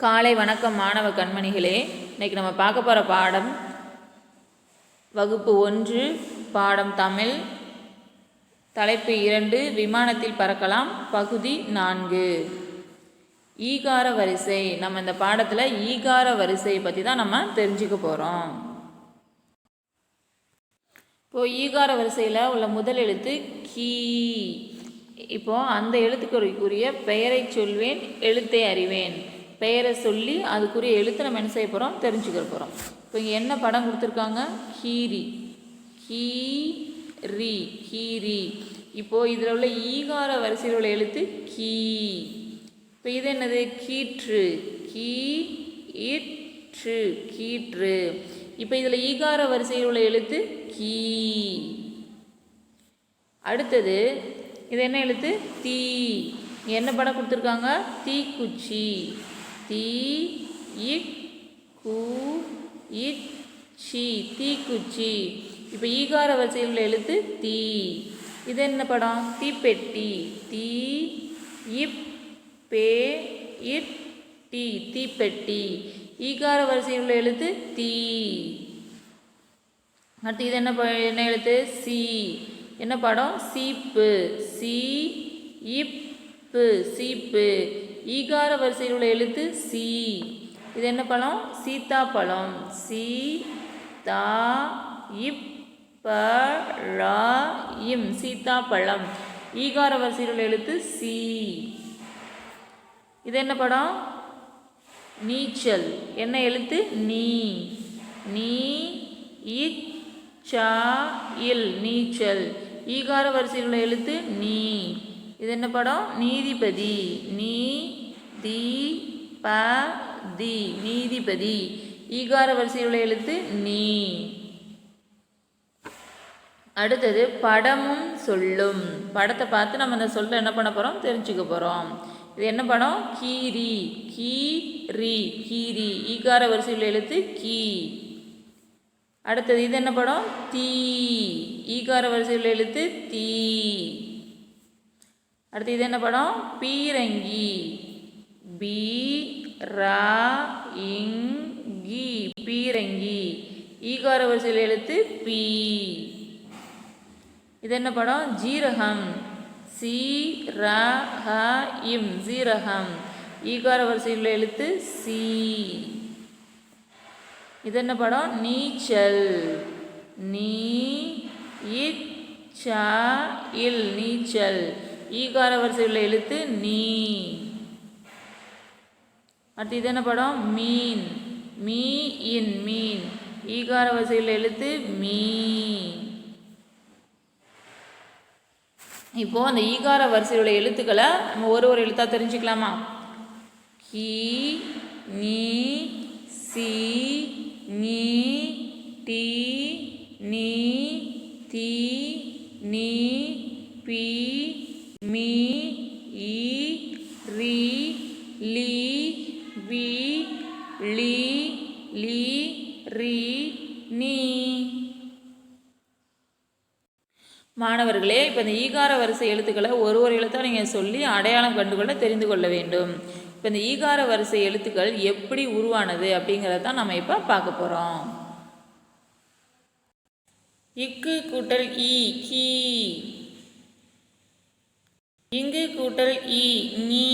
காலை வணக்கம் மாணவ கண்மணிகளே. இன்னைக்கு நம்ம பார்க்க போகிற பாடம் வகுப்பு ஒன்று பாடம் தமிழ். தலைப்பு இரண்டு விமானத்தில் பறக்கலாம். பகுதி நான்கு. ஈகார வரிசை. நம்ம இந்த பாடத்தில் ஈகார வரிசையை பற்றி தான் நம்ம தெரிஞ்சுக்க போகிறோம் இப்போது ஈகார வரிசையில் உள்ள முதல் எழுத்து கீ. இப்போது அந்த எழுத்துக்குரிய பெயரை சொல்வேன் எழுத்தை அறிவேன். பெயரை சொல்லி அதுக்குரிய எழுத்து நம்ம என்ன செய்ய போகிறோம் தெரிஞ்சுக்க போகிறோம் இப்போ இங்கே என்ன படம் கொடுத்துருக்காங்க? கீரி ரி கீரி இப்போது இதில் உள்ள ஈகார வரிசையில் உள்ள எழுத்து கீ. இப்போ இது என்னது? கீற்று. கீ இற்று கீற்று. இப்போ இதில் ஈகார வரிசையில் உள்ள எழுத்து கீ. அடுத்தது இது என்ன எழுத்து? தீ. என்ன படம் கொடுத்துருக்காங்க? தீக்குச்சி. தீ இக் கு இட் சி தீக்குச்சி இப்போ ஈகார வரிசையில் உள்ள எழுத்து தீ. இது என்ன படம்? தீப்பெட்டி தீ இப் பே இட் டி. தீப்பெட்டி ஈகார வரிசையில் உள்ள எழுத்து தீ. அடுத்து இது என்ன என்ன எழுத்து? சி. என்ன படம்? சீப்பு. சி இப்பு சீப்பு. ஈகார வரிசையில் உள்ள எழுத்து சி இது என்ன பழம்? சீத்தாப்பழம். சி தா இப் ப ழா சீத்தாப்பழம். ஈகார வரிசையில் உள்ள எழுத்து சி இது என்ன படம் நீச்சல். என்ன எழுத்து? நீ. நீ இச்சா இல். நீச்சல். ஈகார வரிசையில் உள்ள எழுத்து நீ. இது என்ன படம்? நீதிபதி. நீ தி ப தி. நீதிபதி. ஈகார வரிசையில் உள்ள எழுத்து நீ. அடுத்தது படமும் சொல்லும். படத்தை பார்த்து நம்ம அந்த சொல்ல என்ன பண்ண போகிறோம் தெரிஞ்சுக்க போகிறோம் இது என்ன படம்? கீரி. கீ ரி கீரி. ஈகார வரிசையில் எழுத்து கீ. அடுத்தது இது என்ன படம்? தீ. ஈகார வரிசையில் எழுத்து தீ. அடுத்து இது என்ன படம்? பீரங்கி. பி ரா இங்கி பீரங்கி. ஈகார வரிசையில் எழுத்து பி. இது என்ன படம்? ஜீரகம். சி ர ஹ இம் ஜீரகம். ஈகார வரிசையில் எழுத்து சி. இது என்ன படம்? நீச்சல். நீ இச்சா இல் நீச்சல். ஈகார வரிசையில் உள்ள எழுத்து நீ. அடுத்து இது என்ன படம்? மீன். மீ இன் மீன். ஈகார வரிசையில் எழுத்து மீ. இப்போ அந்த ஈகார வரிசையுடைய எழுத்துக்களை நம்ம ஒரு ஒரு எழுத்தா தெரிஞ்சுக்கலாமா? கி நீ சி நீ டி நீ தி நீ பி மீ ஈ ரி லீ வி லீ லீ ரி நீ. மாணவர்களே இப்போ இந்த ஈகார வரிசை எழுத்துக்களை ஒரு ஒரு எழுத்தாக நீங்கள் சொல்லி அடையாளம் கண்டுகொள்ள தெரிந்து கொள்ள வேண்டும். இப்போ இந்த ஈகார வரிசை எழுத்துக்கள் எப்படி உருவானது அப்படிங்கிறத தான் நம்ம இப்போ பார்க்க போகிறோம் இக்கு கூட்டல் ஈ கீ இங்கு கூட்டல் ஈ நீ.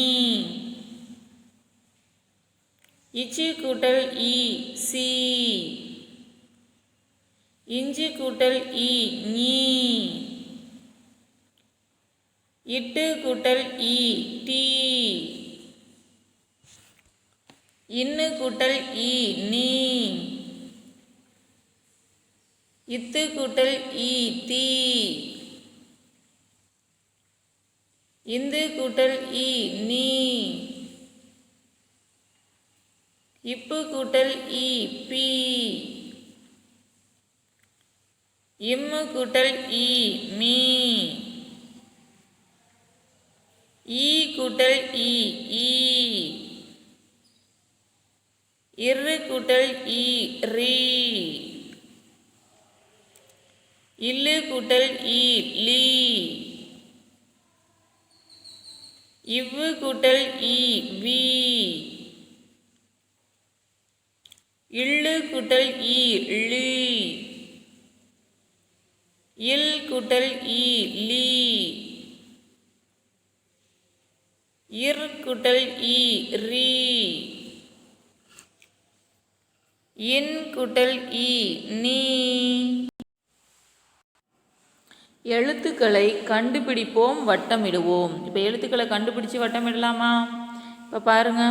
இச்சு கூட்டல் ஈ சி. இஞ்சு கூட்டல் ஈ நீ. இட்டு கூட்டல் இ டி. இன்னு கூட்டல் ஈ நீ. இத்து கூட்டல் ஈ தீ. இந்து கூட்டல் ஈ நீ. இப்பு கூட்டல் ஈ பி. இம்மு கூட்டல் ஈ மீ. ஈ கூட்டல் ஈ ஈ. இரு கூட்டல் ஈ ரீ. இல்லு கூட்டல் ஈ லீ. இவ்வு கூட்டல் இ வி. இள்ளு கூட்டல் இ லி. இல் கூட்டல் இ லீ. இர் கூட்டல் இ ரீ. இன் கூட்டல் இ நீ. எழுத்துக்களை கண்டுபிடிப்போம் வட்டமிடுவோம். இப்போ எழுத்துக்களை கண்டுபிடிச்சு வட்டமிடலாமா? இப்போ பாருங்க.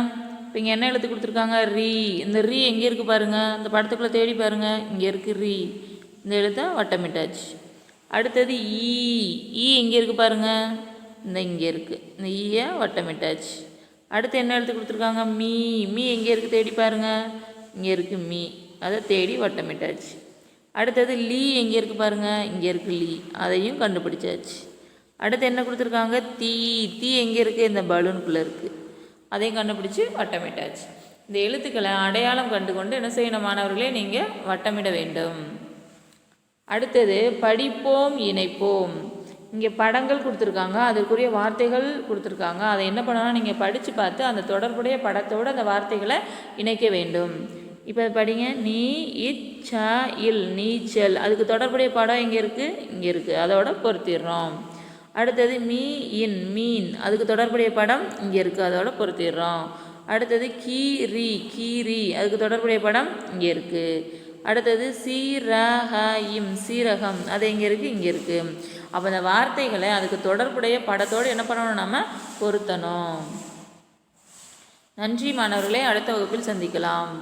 இப்போ இங்கே என்ன எழுத்து கொடுத்துருக்காங்க? ரீ. இந்த ரீ எங்கே இருக்குது பாருங்கள் இந்த படத்துக்குள்ளே தேடி பாருங்கள் இங்கே இருக்குது ரீ. இந்த எழுத்தை வட்டமிட்டாச்சு. அடுத்தது ஈ. ஈ எங்கே இருக்குது பாருங்கள் இந்த இங்கே இருக்குது இந்த ஈயை வட்டமிட்டாச்சு. அடுத்து என்ன எழுத்து கொடுத்துருக்காங்க? மீ. மீ எங்கே இருக்குது தேடி பாருங்கள் இங்கே இருக்குது மீ. அதை தேடி வட்டமிட்டாச்சு. அடுத்தது லீ எங்கே இருக்குது பாருங்கள் இங்கே இருக்குது லீ. அதையும் கண்டுபிடிச்சாச்சு. அடுத்து என்ன கொடுத்துருக்காங்க? தீ. தீ எங்கே இருக்குது இந்த பலூனுக்குள்ளே இருக்குது அதையும் கண்டுபிடிச்சி வட்டமிட்டாச்சு. இந்த எழுத்துக்களை அடையாளம் கண்டு கொண்டு என்ன செய்யணும் மாணவர்களே? நீங்கள் வட்டமிட வேண்டும். அடுத்தது படிப்போம் இணைப்போம். இங்கே படங்கள் கொடுத்துருக்காங்க. அதற்குரிய வார்த்தைகள் கொடுத்துருக்காங்க. அதை என்ன பண்ணணும் நீங்கள் படித்து பார்த்து அந்த தொடர்புடைய படத்தோடு அந்த வார்த்தைகளை இணைக்க வேண்டும். இப்போ படிங்க நீ இச்ச இல் நீச்சல் அதுக்கு தொடர்புடைய படம் எங்கே இருக்குது இங்கே இருக்குது அதோட பொருத்திடுறோம். அடுத்தது மீ இன் மீன். அதுக்கு தொடர்புடைய படம் இங்கே இருக்குது அதோட பொருத்திடுறோம். அடுத்தது கீரி கீரி அதுக்கு தொடர்புடைய படம் இங்கே இருக்குது அடுத்தது சீரகம் சீரகம். அது எங்கே இருக்குது இங்கே இருக்குது அப்போ அந்த வார்த்தைகளை அதுக்கு தொடர்புடைய படத்தோடு என்ன பண்ணணும் நம்ம பொருத்தணும். நன்றி மாணவர்களே அடுத்த வகுப்பில் சந்திக்கலாம்.